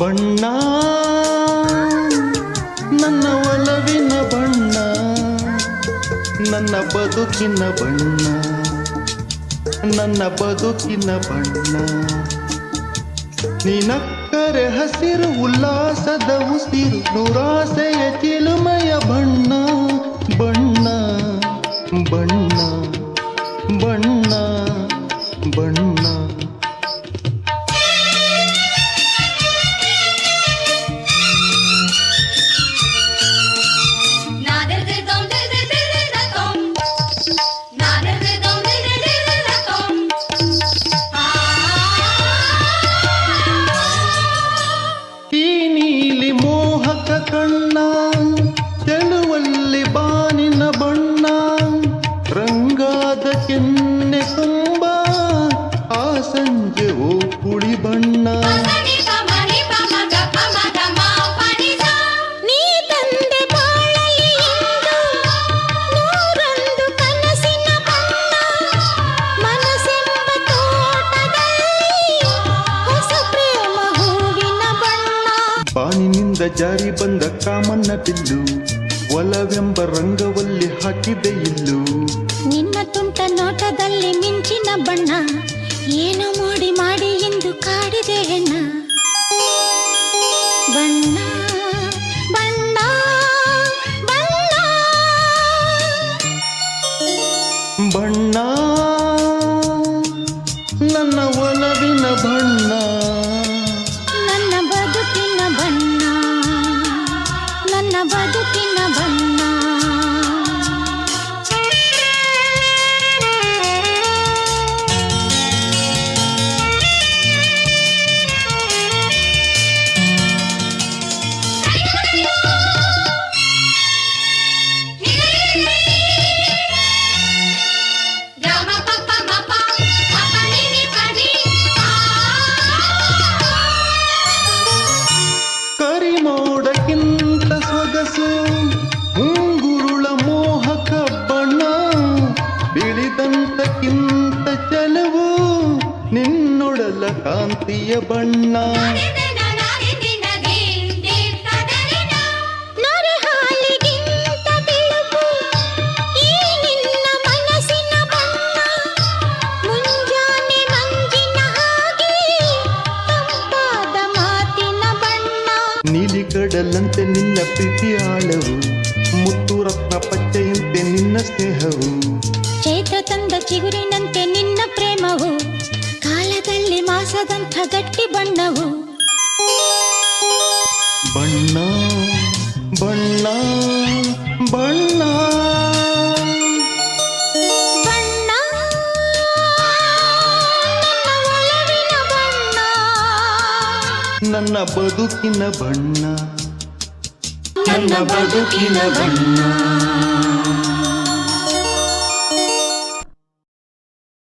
ಬಣ್ಣ, ನನ್ನ ಒಲವಿನ ಬಣ್ಣ, ನನ್ನ ಬದುಕಿನ ಬಣ್ಣ, ನನ್ನ ಬದುಕಿನ ಬಣ್ಣ. ನಿನಕ್ಕರೆ ಹಸಿರು ಉಲ್ಲಾಸದ ಉಸಿರು, ನುರಾಸೆಯ ಚಿಲುಮೆಯ ಬಣ್ಣ ಬಣ್ಣ ಬಣ್ಣ. ಜಾರಿ ಬಂದ ಕಾಮನ್ನ ಬಿಲ್ಲು ಒಲವೆಂಬ ರಂಗವಲ್ಲಿ ಹಾಕಿದೆ ಇಲ್ಲು. ನಿನ್ನ ತುಂಟ ನೋಟದಲ್ಲಿ ಮಿಂಚಿನ ಬಣ್ಣ ಏನು ಮೂಡಿ ಮಾಡಿ ಎಂದು ಕಾಡಿದೆ ಹೆಣ್ಣ. ಬಣ್ಣ ಬಣ್ಣ ಬಣ್ಣ. ಬಣ್ಣ ನನ್ನ ನನ್ನ ಬದುಕಿನ ಮಾತಿನ ಬಣ್ಣ. ನೀಲಿ ಕಡಲಂತೆ ನಿನ್ನ ಪ್ರೀತಿ ಆಳವು ಮುತ್ತು ರತ್ನ ಪಚ್ಚೆಯಂತೆ ನಿನ್ನ ಸ್ನೇಹವು. ಚೈತ್ರ ತಂದ ಚಿಗುರಿನಂತೆ ನಿನ್ನ ಪ್ರೇಮವು ಕಾಲದಲ್ಲಿ ಮಾಸದಂಥ ಗಟ್ಟಿ ಬಣ್ಣವು. ಬಣ್ಣ ಬಣ್ಣ ಬಣ್ಣ. ಬಣ್ಣ ನನ್ನ ಬಣ್ಣ. ನನ್ನ ಬದುಕಿನ ಬಣ್ಣ. ನನ್ನ ಬದುಕಿನ ಬಣ್ಣ.